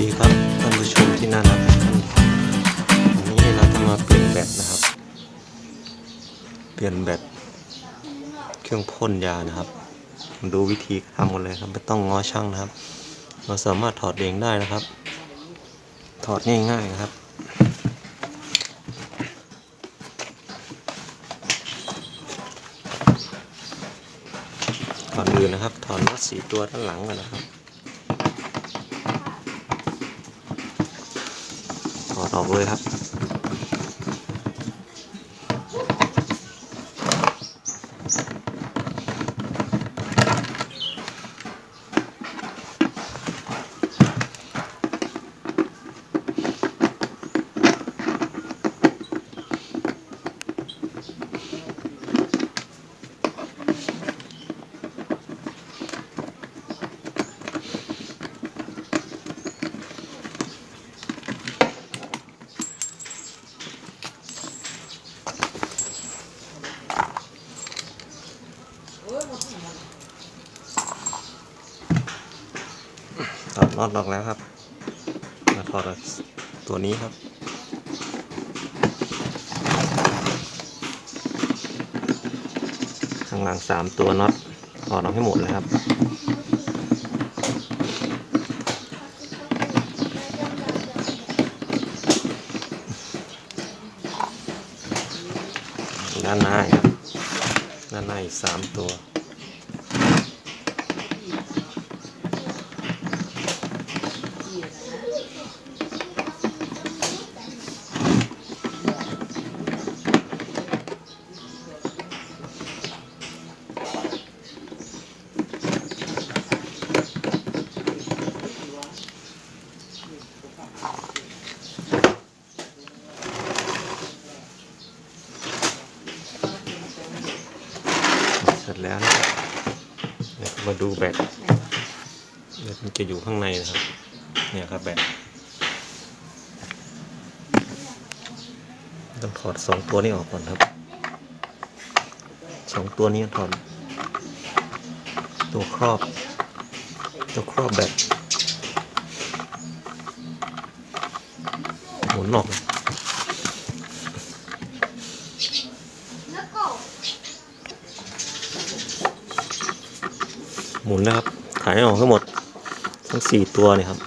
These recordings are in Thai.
ดีครับท่านผู้ชมที่น่ารักทุกท่านวันนี้เราจะมาเปลี่ยนแบตนะครับ เปลี่ยนแบตเครื่องพ่นยานะครับ ดูวิธีทำกันเลยครับไม่ต้องง้อช่างนะครับ เราสามารถถอดเองได้นะครับ ถอดง่ายๆนะครับก่อนอื่นนะครับถอดน็อตสีตัวด้านหลังก่อนนะครับ ออกเลยครับ น็อตออกแล้วครับมาถอดตัวนี้ครับ ข้างหลังสามตัวน็อตถอดออกให้หมดเลยครับด้านหน้าครับด้านหน้าอีกสามตัว เสร็จแล้วนะครับมาดูแบตแบตมันจะอยู่ข้างในนะครับ เนี่ยครับแบตต้องถอดสองตัวนี้ออกก่อนครับสองตัวนี้ถอดตัวครอบ ตัวครอบแบตหมุนออก หมุนนะครับถ่ายให้ออกทั้งหมด ทั้งสี่ตัวเนี่ยครับ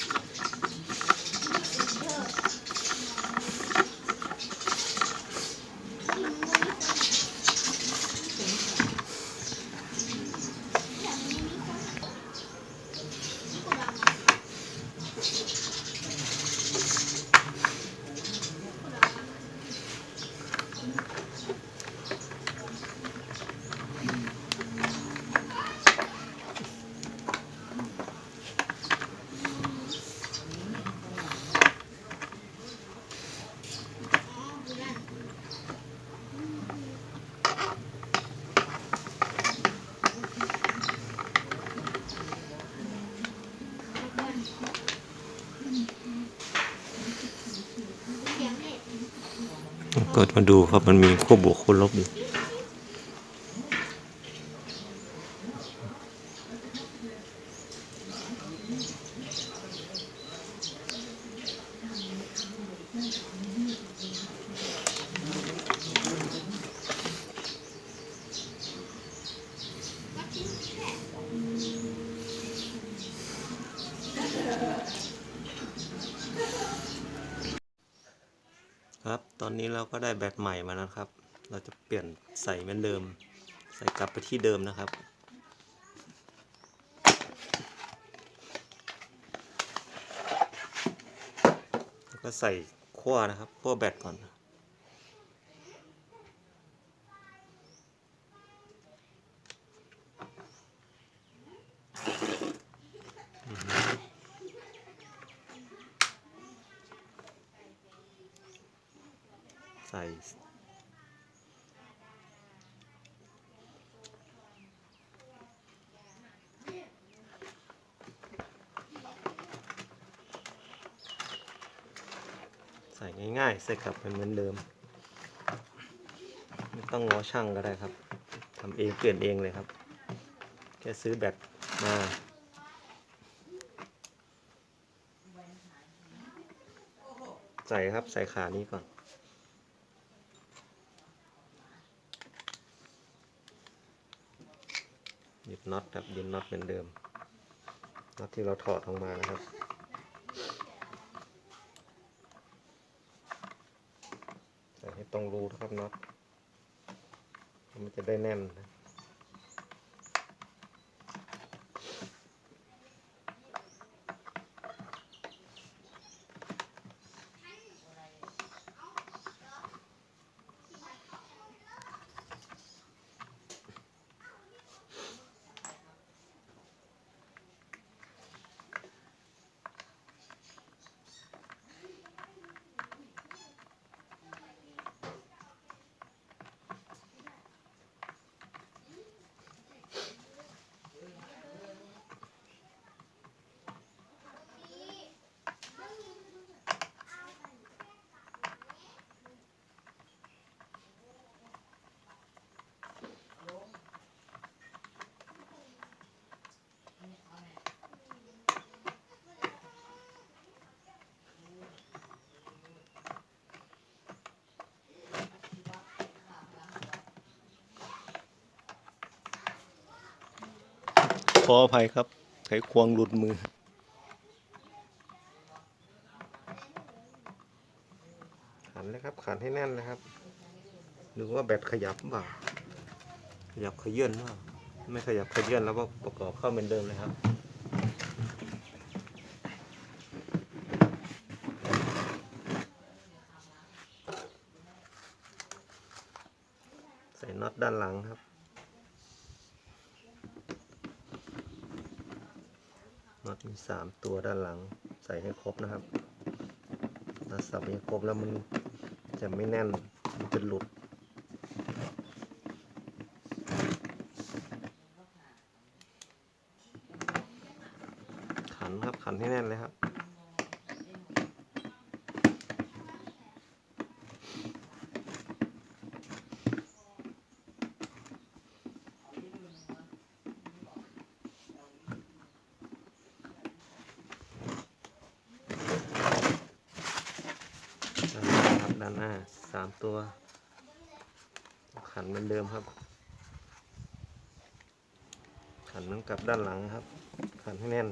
กดมาดูครับมันมีขั้วบวกขั้วลบอยู่ อนนี้เราก็ได้แบตใหม่มาแล้วครับ เราจะเปลี่ยนใส่เหมือนเดิม ใส่กลับไปที่เดิมนะครับแล้วก็ใส่ขั้วนะครับขั้วแบตก่อน ใส่ ใส่ ง่ายๆใส่กลับไปเหมือนเดิม ไม่ต้องง้อช่างก็ได้ครับทำเองเปลี่ยนเองเลยครับ แค่ซื้อแบตมาใส่ครับใส่ขานี้ก่อนหยิบน็อตครับยึดน็อตเหมือนเดิมน็อตที่เราถอดออกมานะครับ ใส่ให้ ตรงรูนะครับน็อตมันจะได้แน่นนะ ออภัยครับไขควงหลุดมือ ขันเลยครับ ขันให้แน่นเลยครับหรือว่าแบตขยับเปล่าขยับขยื่นเปล่าไม่ขยับขยื่นแล้วก็ประกอบเข้าเหมือนเดิมเลยครับใส่น็อตด้านหลังครับ น็อตมี สามตัวด้านหลังใส่ให้ครบนะครับถ้าสับไม่ครบแล้วมันจะไม่แน่น มันจะหลุด ขันครับขันให้แน่นเลยครับ ด้านหน้าครับด้านหน้าสามตัว ขันเหมือนเดิมครับ ขันต้องกลับด้านหลังครับ ขันให้แน่น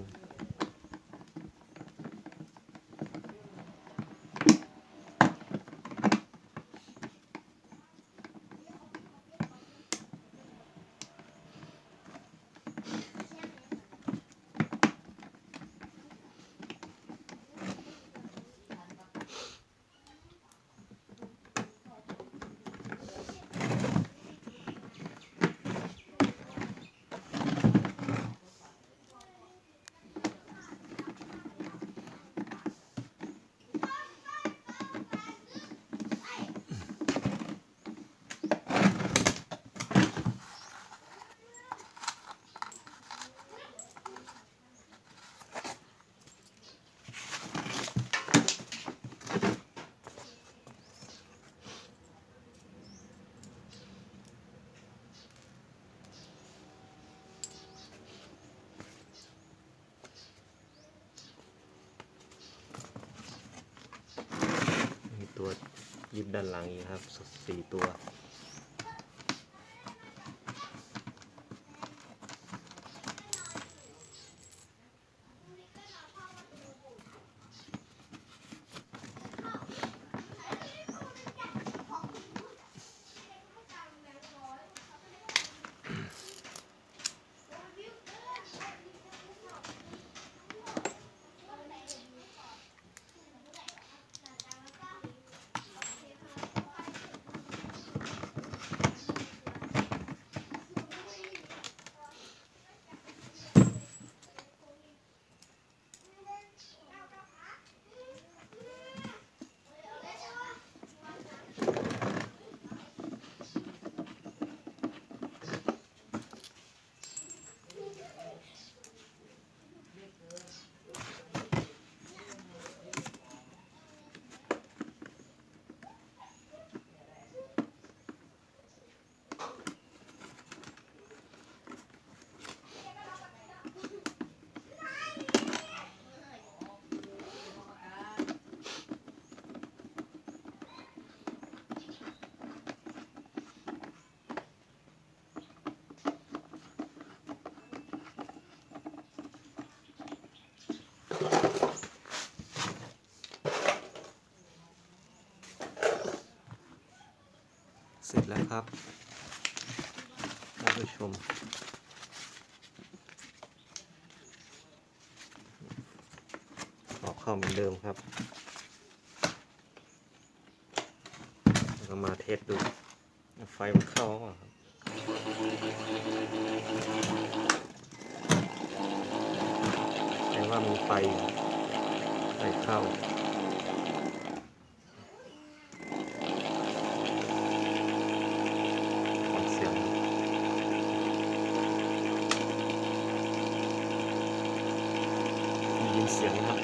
มีตัว ยิบด้านหลังอีกครับสสี่ตัว เสร็จแล้วครับท่านผู้ชม ออกเข้าเหมือนเดิมครับแล้วก็มาเทสดู ไฟมันเข้าหรือเปล่าครับแปลว่ามีไฟไฟเข้า ฟังเสียงได้ยินเสียงนะครับ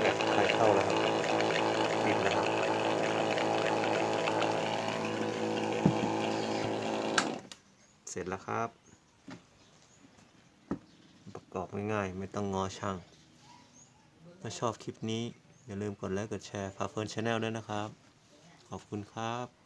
แบบไฟเข้าแล้วครับปิดแล้วครับ เสร็จแล้วครับ ประกอบง่ายๆ ไม่ต้องงอช่าง ถ้าชอบคลิปนี้ อย่าลืมกดไลค์กดแชร์พาเฟิร์นชาแนลด้วยนะครับ ขอบคุณครับ